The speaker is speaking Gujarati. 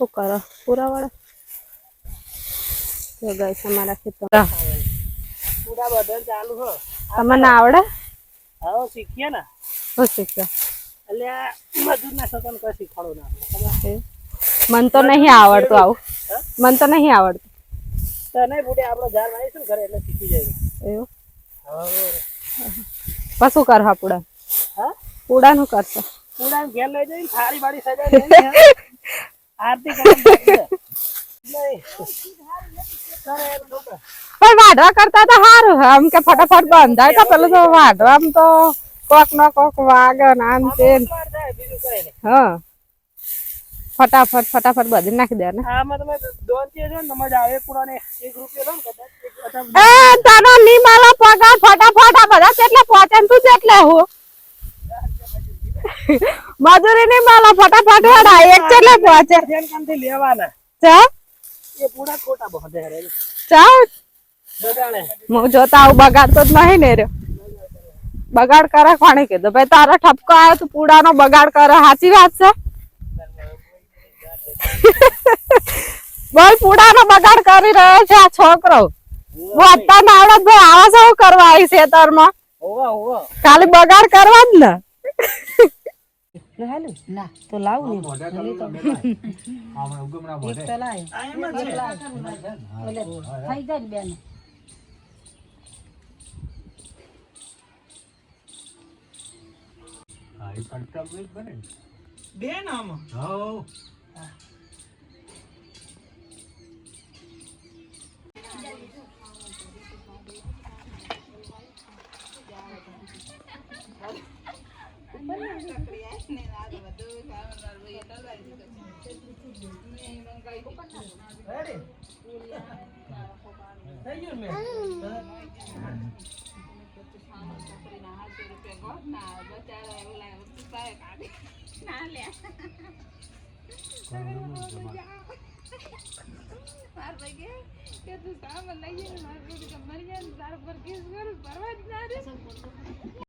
શું કરો પૂરા વાળા જો ગાઈસ અમારા ખેતર પૂરા બધા ચાલુ હો. તમને આવડે હા શીખીએ ને? શું શીખ્યો એટલે મજૂર ના સતન કઈ શીખવાડો ના મન મને તો નહીં આવડતું આવું. મન તો નહીં આવડતું. તને બુડે આપણો ઝાડ વાવીશું ને ઘરે એટલે શીખી જાય એવું? હવે પછી શું કરવા પૂડા? હા? પૂડાનું કરશો. પૂરા ઘેર લઈ જઈને થાળી બાળી સજાવી પણ વાઢવા કરતા તો સારું આમ કે ફટાફટ બંધાય તો પેલું તો વાઢવા તો કોક નો કોક વાગે આમ તે હા. ફટાફટ ફટાફટ બધી નાખી દે ને. એ તારો ની મારો પગાર ફટાફટ આ બધા કેટલા પહોંચે તું કેટલે હું. મજૂરી ની માલો ફટાફટ વડા એક ચલે પહોંચે કામથી લેવાના. ચા એ પૂરા ખોટા બધે રે. ચા હું જોતા આવું બગાડતો જ નહીં ને રહ્યો બગાડ કરે કોણે કીધું? ભાઈ તારો ઠપકો આવ્યો તું પૂડાનો બગાડ કરે. સાચી વાત છે? બોલ પૂડાનો બગાડ કરી રહ્યો છે આ છોકરો. હું ના આવડત ભાઈ આવા શું કરવા આવી હોવા હોવા. ખાલી બગાડ કરવા જ ને. ના. તો લાવું ને થઈ જાય ને બેન. બેન. આમાં. થઈ કે તું કામ લઈ જાય મારે મરી જાય તારા પર કેસ કરું પરવા જ ના રે